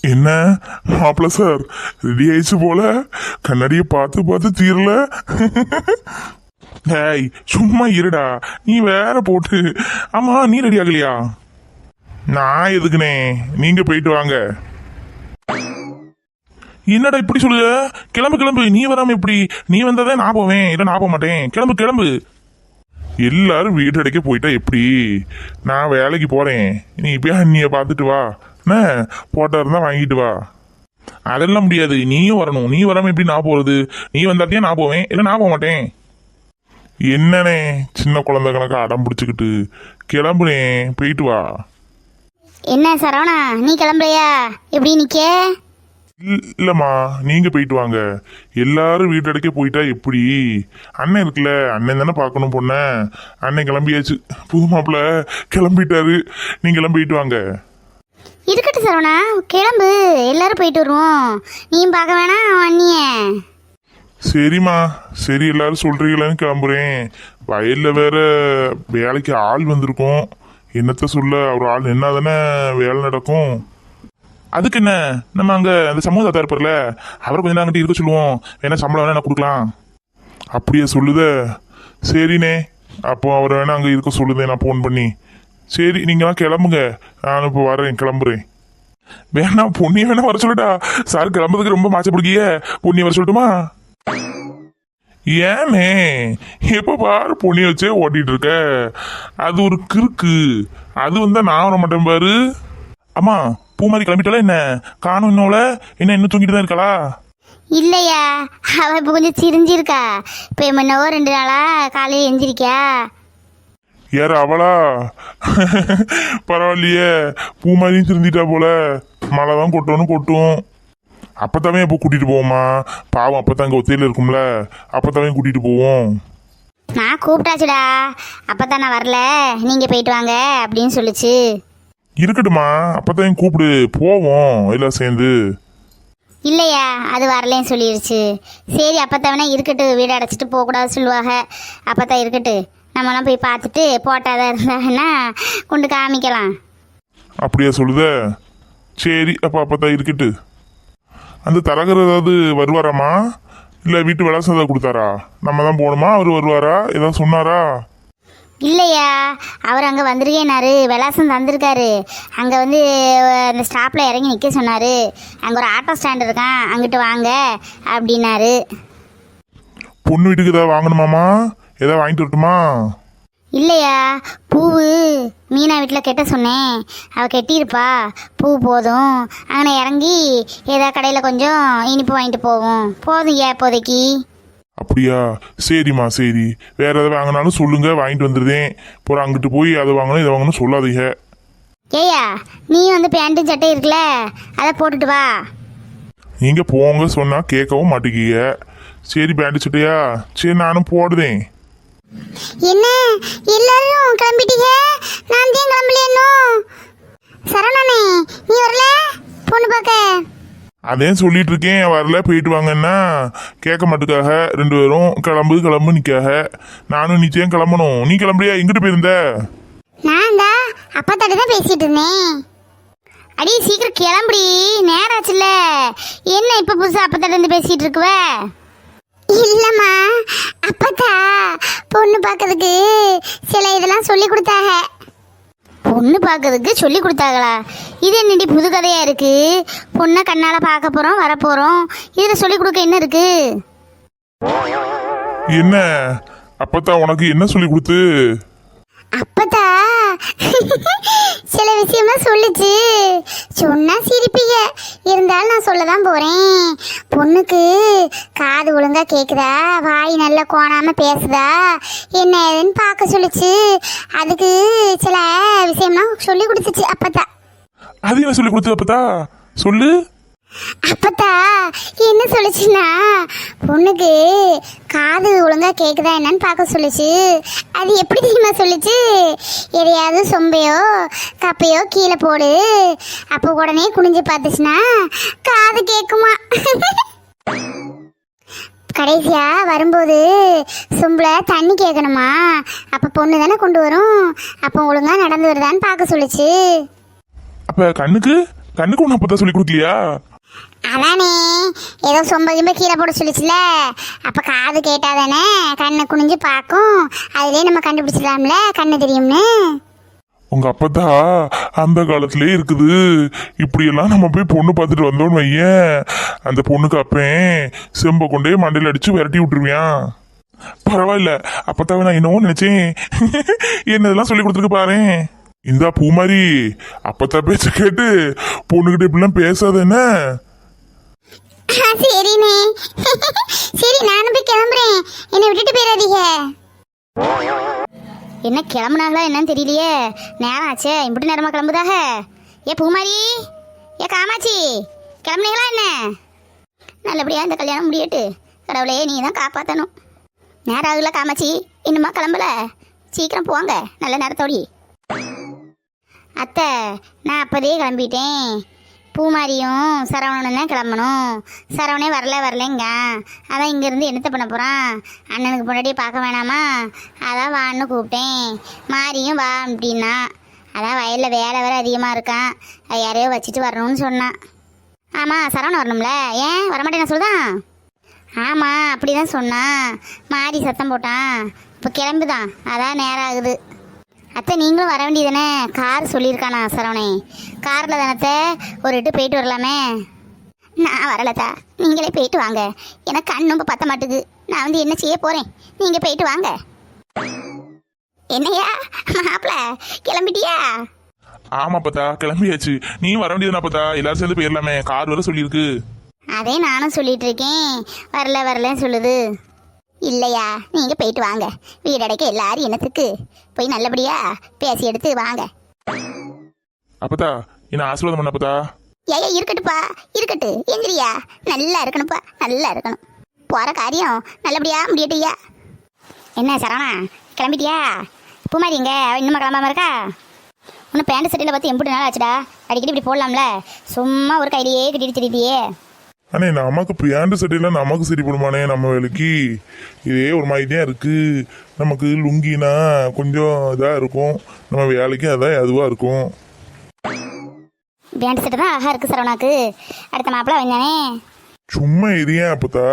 என்ன? மாப்பிள sir ready ஆயிடுச்சு போல. கண்ணாடியை பார்த்து பார்த்து தீரல. ஏய் சும்மா இருடா. நீ வேற போட்டு. ஆமா நீ ரெடி ஆகலையா? நான் எதுக்குனே? நீங்க போயிட்டு வாங்க. என்னடா இப்படி சொல்லுத கிளம்பு கிளம்பு. நீ வராம இப்படி நீ வந்தாதான் நான் போவேன். இல்ல நான் போக மாட்டேன். கிளம்பு கிளம்பு. எல்லாரும் வீட்டு அடைக்க போயிட்டா எப்படி? நான் வேலைக்கு போறேன். நீ இப்பயே அண்ணிய பார்த்துட்டு வா. என்ன? போட்டா இருந்தா வாங்கிட்டு வா. அதெல்லாம் முடியாது. நீயும் வரணும். நீ வராம எப்படி நான் போறது? நீ வந்தாத்தையும் நான் போவேன். இல்ல நான் போக மாட்டேன். என்னண்ணே? சின்ன குழந்தை கணக்கு அடம் பிடிச்சிக்கிட்டு. கிளம்புனேன் போயிட்டு வா. என்ன சரவணா? நீ கிளம்பலையா எப்படி நிக்க? இல்ல- இல்லம்மா. நீங்க போயிட்டு வாங்க. எல்லாரும் வீட்டு அடைக்க போயிட்டா எப்படி? அண்ணன் இருக்குல்ல. அண்ணன் தானே பார்க்கணும் பொண்ண. அண்ணன் கிளம்பியாச்சு. புது மாப்பிள்ள. கிளம்பிட்டாரு. நீங்க எல்லாம் போயிட்டு வாங்க. இருக்கட்டும் சரவணா கிளம்பு. எல்லாரும் போயிட்டு வருவோம். நீயும் பார்க்க வேணாம் அண்ணிய. சரிம்மா. சரி எல்லாரும் சொல்கிறீங்களான்னு கிளம்புறேன். வயலில் வேற வேலைக்கு ஆள் வந்திருக்கும். என்னத்த சொல்ல ஒரு ஆள் என்ன தானே வேலை நடக்கும். அதுக்கு என்ன? நம்ம அங்கே அந்த சமூக தாத்தா இருப்பார்ல அவரை கொஞ்ச நேரம் இருக்க சொல்லுவோம். வேணா சம்பளம் வேணா கொடுக்கலாம். அப்படியே சொல்லுத. சரிண்ணே. அப்போ அவரை வேணா அங்கே இருக்க சொல்லுதே நான் ஃபோன் பண்ணி. சரி நீங்களாம் கிளம்புங்க. நான் இப்போ வரேன் கிளம்புறேன். வேணா பொண்ணிய வேணா வர சொல்லுடா. சார் கிளம்புறதுக்கு ரொம்ப மாச்சப்படுக்கிய பொண்ணிய வர சொல்லட்டுமா? ஏனே எப்போ பாரு பொண்ணிய வச்சே ஓட்டிட்டு இருக்க. அது ஒரு கிறுக்கு. அது வந்தா நான் வர மாட்டேன் பாரு. அம்மா பூ மாதிரி கிளம்பிட்டால என்ன? காணும் இன்னோல என்ன இன்னும் தூங்கிட்டு தான் இருக்காளா? இல்லையா அவ இப்போ கொஞ்சம் சிரிஞ்சிருக்கா. இப்போ என்னவோ ரெண்டு நாளா காலையில் எஞ்சிருக்கியா யார் அவளா? பரவாயில்லையே. பூ மாதிரியும் திருந்திட்டா போல. மழை தான் கொட்டணும் கொட்டும். அப்பத்தாவே எப்போ கூட்டிட்டு போவோமா பாவம் அப்பதான் அங்கே ஒத்தையில் இருக்கும்ல. அப்பத்தாவே கூட்டிட்டு போவோம். நான் கூப்பிட்டாச்சுடா. அப்போ தான் நான் வரல. நீங்கள் போயிட்டு வாங்க அப்படின்னு சொல்லுச்சு. இருக்கட்டுமா அப்பதான் கூப்பிடு. போவோம் எல்லாம் சேர்ந்து. இல்லையா? அது வரலேன்னு சொல்லிடுச்சு சரி அப்பத்தவனே இருக்கட்டு வீடு அடைச்சிட்டு போகக்கூடாது சொல்லுவாங்க. அப்பத்தான் இருக்கட்டு நம்மலாம் போய் பார்த்துட்டு போட்டாதான் இருந்தாங்கன்னா கொண்டு காமிக்கலாம். அப்படியா சொல்லுத? சரி அப்போ அப்பதான் இருக்கட்டு. அந்த தரகர் ஏதாவது வருவாராமா இல்லை வீட்டு விளாசம் ஏதாவது கொடுத்தாரா? நம்ம தான் போகணுமா? அவர் வருவாரா? ஏதாவது சொன்னாரா? இல்லையா? அவர் அங்கே வந்திருக்கேனாரு. விலாசம் தந்திருக்காரு. அங்கே வந்து அந்த ஸ்டாப்பில் இறங்கி நிற்க சொன்னார். அங்கே ஒரு ஆட்டோ ஸ்டாண்ட் இருக்கான். அங்கிட்டு வாங்க அப்படின்னாரு. பொண்ணு வீட்டுக்கு ஏதாவது வாங்கணுமாமா ஏதாவது வாங்கிட்டு வரட்டுமா? இல்லையா? பூவு மீனா வீட்டில் கெட்ட சொன்னேன். அவள் கெட்டியிருப்பா. பூ போதும். அங்கே இறங்கி ஏதா கடையில் கொஞ்சம் இனிப்பு வாங்கிட்டு போவோம். போதும் ஏன் இப்போதைக்கு. அப்படியா? சரிம்மா சரி. வேற எதாவது வாங்கினாலும் சொல்லுங்க. வாங்கிட்டு வந்துருதேன் அப்புறம் அங்கிட்டு போய் அதை வாங்கணும் இதை வாங்கணும் சொல்லாதீங்க. ஏய்யா நீ வந்து பேண்ட்டும் சட்டை இருக்குல்ல? அதை போட்டுட்டு வா. நீங்க போங்க சொன்னா கேட்கவும் மாட்டேங்கீங்க சரி பேண்ட் சட்டையா? சரி நானும் போடுதேன். என்ன? எல்லாரும் கிளம்பிட்டீங்க? நான் தான் கிளம்பலையோ சரவணனே நீ வரல? பொண்ணு பார்க்க. அதே சொல்லிட்டு இருக்கேன் வரல போயிட்டு வாங்கன்னா கேட்க மாட்டுக்காக ரெண்டு பேரும் கிளம்பு கிளம்பு நிக்காக. நானும் நிச்சயம் கிளம்பணும். நீ கிளம்புறியா? எங்கிட்டு போயிருந்த? நான் தான் அப்பா தட்டு தான் பேசிட்டு இருந்தேன். அடி சீக்கிரம் கிளம்புடி. நேரம் ஆச்சுல்ல. என்ன இப்போ புதுசாக அப்பா தட்டு இருந்து பேசிட்டு இருக்குவ? இல்லைம்மா. பொண்ணு பார்க்கறதுக்கு சில இதெல்லாம் சொல்லி கொடுத்தாங்க. பொண்ணு பார்க்கறதுக்கு சொல்லி கொடுத்தாங்களா? இது என்னடி புது கதையா இருக்கு? பொண்ணை கண்ணால பார்க்க போறோம் வர போறோம். இதுல சொல்லி கொடுக்க என்ன இருக்கு? என்ன? அப்பத்தான் உனக்கு என்ன சொல்லி கொடுத்து? அப்பதா சில விஷயம்லாம் சொல்லுச்சு. சொன்னா சிரிப்பீங்க. இருந்தாலும் நான் சொல்ல தான் போகிறேன் பொண்ணுக்கு காது ஒழுங்கா கேட்குதா வாய் நல்லா கோணாமல் பேசுதா? என்ன ஏதுன்னு பார்க்க சொல்லிச்சு. அதுக்கு சில விஷயம்லாம் சொல்லி கொடுத்துச்சு அப்பதா அது என்ன சொல்லி கொடுத்தது அப்பத்தா சொல்லு. அப்பத்தா என்ன சொல்லுச்சுன்னா பொண்ணுக்கு காது ஒழுங்கா கேக்குதா என்னன்னு பார்க்க சொல்லுச்சு. அது எப்படி தெரியுமா சொல்லுச்சு? எதையாவது சொம்பையோ கப்பையோ கீழே போடு. அப்போ உடனே குனிஞ்சு பார்த்துச்சுன்னா காது கேட்குமா கடைசியா வரும்போது சொம்பில் தண்ணி கேட்கணுமா அப்போ பொண்ணு தானே கொண்டு வரும். அப்போ ஒழுங்கா நடந்து வருதான்னு பார்க்க சொல்லுச்சு. அப்போ கண்ணுக்கு கண்ணுக்கு ஒன்று அப்பதான் சொல்லி கொடுக்கலையா? அதானே ஏதோ சொம்ப கிம்ப கீழே போட சொல்லிச்சுல. அப்போ காது கேட்டாதானே கண்ணை குனிஞ்சு பார்க்கும். அதுலேயே நம்ம கண்டுபிடிச்சிடலாம்ல கண்ணு தெரியும்னு. உங்க அப்பத்தா அந்த காலத்திலே இருக்குது. இப்படியெல்லாம் நம்ம போய் பொண்ணு பார்த்துட்டு வந்தோம்னு வையேன். அந்த பொண்ணுக்கு அப்பேன் செம்ப கொண்டே மண்டையில் அடிச்சு விரட்டி விட்டுருவியான் பரவாயில்ல அப்பத்தாவே நான் என்னவோ நினைச்சேன். என்னதெல்லாம் சொல்லி கொடுத்துருக்கு பாரு. இந்தா பூமாரி அப்பத்தா பேச்சு கேட்டு பொண்ணுகிட்ட இப்படிலாம் பேசாத என்ன? சரிண்ணே. சரி நானும் போய் கிளம்புறேன். என்னை விட்டுட்டு போயிடாதீங்க. என்ன கிளம்புனாங்களா என்னன்னு தெரியலையே. நேரம் ஆச்சே இம்புட்டு நேரமா கிளம்புதாக ஏ பூமாரி. ஏ காமாச்சி கிளம்புனீங்களா என்ன? நல்லபடியா இந்த கல்யாணம் முடியட்டு. கடவுளே நீ தான் காப்பாற்றணும் நேரம் ஆகல காமாச்சி இன்னுமா கிளம்பல? சீக்கிரம் போங்க. நல்ல நேரத்தோடி. அத்தை நான் அப்போதே கிளம்பிட்டேன். பூமாரியும் சரவணனும் தான் கிளம்பணும். சரவணே வரல வரலைங்க. அதான் இங்கேருந்து என்னத்த பண்ண போகிறான் அண்ணனுக்கு முன்னாடியே பார்க்க வேணாமா? அதான் வான்னு கூப்பிட்டேன். மாரியும் வா அப்படின்னா. அதான் வயலில் வேலை வேறு அதிகமாக இருக்கான். அது யாரையோ வச்சுட்டு வரணும்னு சொன்னான். ஆமாம் சரவணன் வரணும்ல? ஏன்? வரமாட்டேன் சொல்லுதான் ஆமாம் அப்படி தான் சொன்னான். மாறி சத்தம் போட்டான். இப்போ கிளம்புதான். அதான் நேரம் ஆகுது. அத்தை நீங்களும் வர வேண்டியதானே கார் சொல்லியிருக்கானா சரவணே? காரில் தானத்தை ஒரு இட்டு போயிட்டு வரலாமே. நான் வரலத்தா நீங்களே போயிட்டு வாங்க. எனக்கு கண்ணும் பத்த மாட்டுது. நான் வந்து என்ன செய்ய போகிறேன் நீங்கள் போயிட்டு வாங்க. என்னையா? மாப்பிள கிளம்பிட்டியா? ஆமா அப்பத்தா கிளம்பியாச்சு. நீ வர வேண்டியதுனா அப்பத்தா எல்லாரும் சேர்ந்து போயிடலாமே கார் வர சொல்லியிருக்கு. அதே நானும் சொல்லிட்டு இருக்கேன். வரல வரலன்னு சொல்லுது. இல்லையா? நீங்கள் போயிட்டு வாங்க. வீடு அடைக்க எல்லாரும் என்னத்துக்கு? போய் நல்லபடியா பேசி எடுத்து வாங்க. அப்பத்தா என்ன ஆசீர்வாதம் பண்ண அப்பத்தா ஏயா இருக்கட்டுப்பா இருக்கட்டு. எந்திரியா. நல்லா இருக்கணும்ப்பா. நல்லா இருக்கணும். போகிற காரியம் நல்லபடியா முடியட்டுயா என்ன சரவணா கிளம்பிட்டியா? பூமாரி எங்க? இன்னுமா கிளம்பாம இருக்கா? இன்னும் பேண்ட் சட்டையில் பார்த்து எம்பிட்டு நாள் ஆச்சுடா. அடிக்கடி இப்படி போடலாம்ல. சும்மா ஒரு கையிலேயே கட்டிட்டு திரிட்டியே அண்ணே நமக்கு பேண்ட் சட்டையில நமக்கு சரி போடுமானே நம்ம வேலைக்கு. இதே ஒரு மாதிரி தான் இருக்கு. நமக்கு லுங்கினா கொஞ்சம் இதாக இருக்கும். நம்ம வேலைக்கு அதான் அதுவாக இருக்கும். பேண்ட் சட்டை தான் அழகா இருக்கு சரவணாக்கு. அடுத்த மாப்பிள்ள வந்தானே? சும்மா எரியான் அப்பத்தா?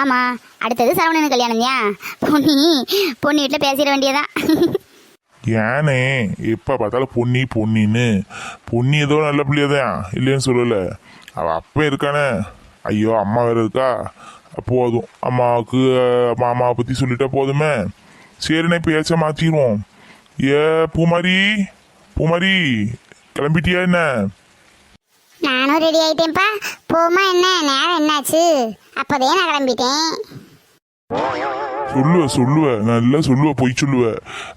ஆமாம் அடுத்தது சரவணனுக்கு கல்யாணம் தான் பொன்னி பொண்ணு வீட்டில் பேசிட வேண்டியதான் ஏனே எப்போ பார்த்தாலும் பொன்னி பொன்னின்னு. பொன்னி ஏதோ நல்ல பிள்ளையதான் இல்லைன்னு சொல்லலை. அவள் அப்போ இருக்கானே. ஐயோ அம்மா வேற இருக்கா? போதும். அம்மாவுக்கு மாமாவை பற்றி சொல்லிட்டா போதுமே. சரிண்ணே பேச்ச மாற்றிடுவோம் ஏ பூமாரி? பூமாரி கிளம்பிட்டியா என்ன? நானும் ரெடி ஆயிட்டேன்ப்பா. போமா என்ன? நேரம் என்னாச்சு? அப்போதே நான் கிளம்பிட்டேன். சொல்லுவ சொல்லுவ. நல்லா சொல்லுவ பொய் சொல்லுவ.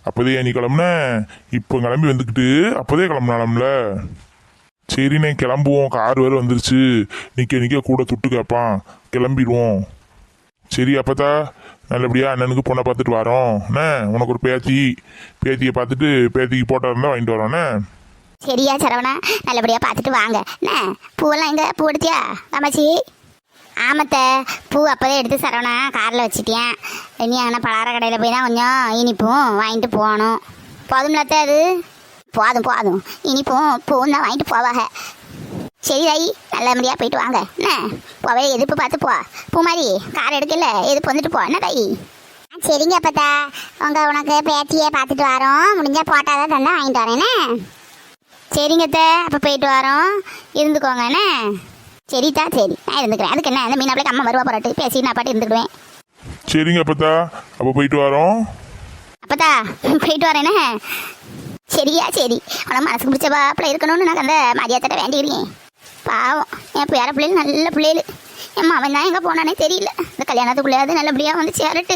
அப்போதே நீ கிளம்புன? இப்போ கிளம்பி வந்துக்கிட்டு அப்போதே கிளம்புனாலம்ல சரிண்ணே கிளம்புவோம். கார் வேறு வந்துருச்சு. நிற்க நிற்க கூட துட்டு கேட்பான் கிளம்பிடுவோம். சரி அப்பத்தா. நல்லபடியா அண்ணனுக்கு பொண்ணை பார்த்துட்டு வரோம். என்ன உனக்கு ஒரு பேத்தி. பேத்தியை பார்த்துட்டு பேத்திக்கு போட்டா இருந்தால் வாங்கிட்டு வரோண்ணே சரியா சரவணா. நல்லபடியாக பார்த்துட்டு வாங்க. என்ன பூவெல்லாம் எங்கே பூ எடுத்தியா காமாச்சி ஆமத்த. பூ அப்போதே எடுத்து சரவணா காரில் வச்சுட்டேன் இனி அங்கே பலார கடையில் போய் தான் கொஞ்சம் இனிப்பும் வாங்கிட்டு போகணும். போதும்லத்த அது. போதும் போதும். இனிப்பும் பூவும் தான் வாங்கிட்டு போவாங்க சரி தாயி நல்லபடியாக போயிட்டு வாங்க. என்ன? போவே எதிர்ப்பு பார்த்து போ. பூ மாதிரி கார் எடுக்கல எதிர்ப்பு வந்துட்டு போ? என்ன தாயி சரிங்க அப்பத்தா. உங்க உனக்கு பேத்தியை பார்த்துட்டு வரோம். முடிஞ்சா போட்டாதான் தந்தா வாங்கிட்டு வரேனே சரிங்க அத்தை. அப்போ போயிட்டு வரோம். இருந்துக்கோங்க என்ன? சரிதா சரி. நான் இருந்துக்கிறேன். அதுக்கு என்ன? அந்த மீனாப்பிளைக்கு அம்மா வருவா போராட்டு பேசி நான் பாட்டு இருந்துக்கிடுவேன். சரிங்க அப்பத்தா. அப்போ போயிட்டு வரோம். அப்பதா போயிட்டு வரேனே சரியா சரி. ஆனால் மனசுக்கு பிடிச்ச பாப்பில் இருக்கணும்னு நான் அந்த மரியாதை வேண்டிக்கிறேன் பாவம். என் பேர பிள்ளைகள் நல்ல பிள்ளைகள். என் அவன் தான் எங்கே போனானே தெரியல. இந்த கல்யாணத்துக்குள்ளேயாவது நல்லபடியாக வந்து சேரட்டு.